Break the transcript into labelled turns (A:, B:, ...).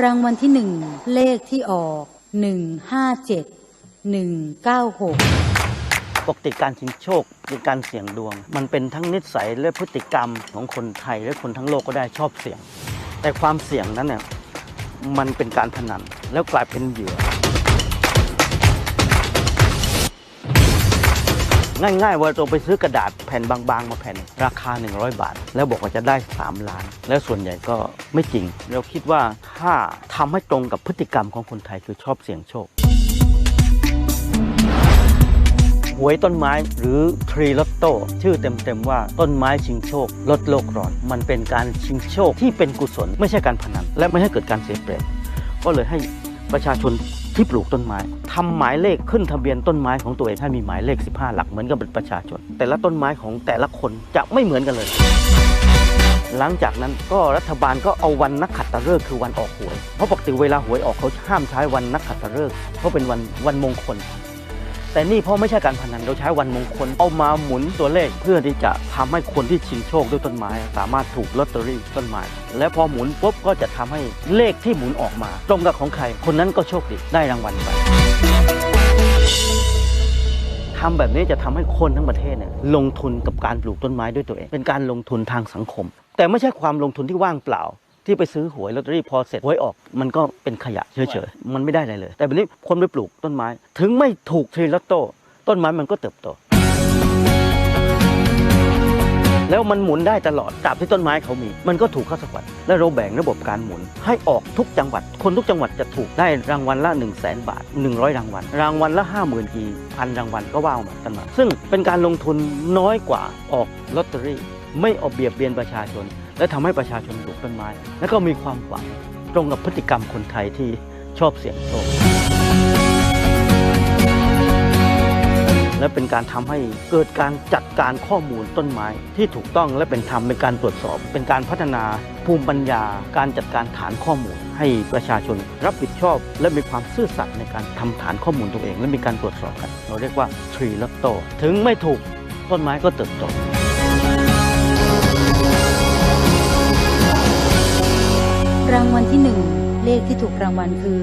A: รางวัลที่หนึ่งเลขที่ออกหนึ่งห้าเจ็ดหนึ่งเก้าหก
B: ปกติการชิงโชคในการเสี่ยงดวง มันเป็นทั้งนิสัยและพฤติกรรมของคนไทยและคนทั้งโลกก็ได้ชอบเสี่ยง แต่ความเสี่ยงนั้นเนี่ยมันเป็นการพนันแล้วกลายเป็นเหยื่อ ง่ายๆว่าเราไปซื้อกระดาษแผ่นบางๆ มาแผ่น ราคา 100 บาท แล้วบอกว่าจะได้ 3 ล้าน แล้วส่วนใหญ่ก็ไม่จริง เราคิดว่าถ้าทำให้ตรงกับพฤติกรรมของคนไทยคือชอบเสี่ยงโชคหวยต้นไม้หรือทรีลอตโต้ชื่อเต็มๆว่าต้นไม้ชิงโชค ลดโลกร้อน มันเป็นการชิงโชคที่เป็นกุศล ไม่ใช่การพนัน และไม่ให้เกิดการเสียเปรียบก็เลยให้ ประชาชนที่ปลูกต้นไม้ทำหมายเลขขึ้นทะเบียนต้นไม้ของตัวเองให้มีหมายเลข 15 หลักเหมือนกับเป็นประชาชน แต่ละต้นไม้ของแต่ละคนจะไม่เหมือนกันเลย หลังจากนั้นก็รัฐบาลก็เอาวันนักขัตฤกษ์คือวันออกหวย เพราะปกติเวลาหวยออกเขาห้ามใช้วันนักขัตฤกษ์เพราะเป็นวันวันมงคล แต่นี่เพราะไม่ใช่การพนันเราใช้วันมงคลเอามาหมุนตัวเลขเพื่อที่จะทำให้คนที่ชิงโชคด้วยต้นไม้ สามารถถูกลอตเตอรี่ต้นไม้ และพอหมุนปุ๊บก็จะทำให้เลขที่หมุนออกมา ตรงกับของใคร คนนั้นก็โชคดีได้รางวัลไปทำแบบนี้จะทำให้คนทั้งประเทศเนี่ยลงทุนกับการปลูกต้นไม้ด้วยตัวเอง เป็นการลงทุนทางสังคม แต่ไม่ใช่ความลงทุนที่ว่างเปล่า ที่ไปซื้อหวยลอตเตอรี่พอเสร็จหวยออก มันก็เป็นขยะเฉยๆ มันไม่ได้อะไรเลย แต่แบบนี้คนไปปลูกต้นไม้ ถึงไม่ถูกทรีลอตโต้ต้นไม้มันก็เติบโต แล้วมันหมุนได้ตลอดตราบที่ต้นไม้เขามี มันก็ถูกเข้าสักวันแล้วเราแบ่งระบบการหมุน ให้ออกทุกจังหวัด คนทุกจังหวัดจะถูกได้รางวัลละ 1 0 0 0 0แบาท 100 รางวัล รางวัลละ 5 0,000กี่พันรางวัลก็ว่ามากันมาซึ่งเป็นการลงทุนน้อยกว่าออกลอตเตอรี่ ไม่เอาเบียดเบียนประชาชน และทำให้ประชาชนปลูกต้นไม้ แล้วก็มีความหวังตรงกับพฤติกรรมคนไทยที่ชอบเสี่ยงโชคและเป็นการทำให้เกิดการจัดการข้อมูลต้นไม้ที่ถูกต้องและเป็นธรรมเป็นการตรวจสอบ เป็นการพัฒนาภูมิปัญญา การจัดการฐานข้อมูล ให้ประชาชนรับผิดชอบ และมีความซื่อสัตย์ในการทำฐานข้อมูลตัวเอง และมีการตรวจสอบกัน เราเรียกว่าทรีลอตโตถึงไม่ถูกต้นไม้ก็เติบโต
A: ที่ถูกรางวัลคือ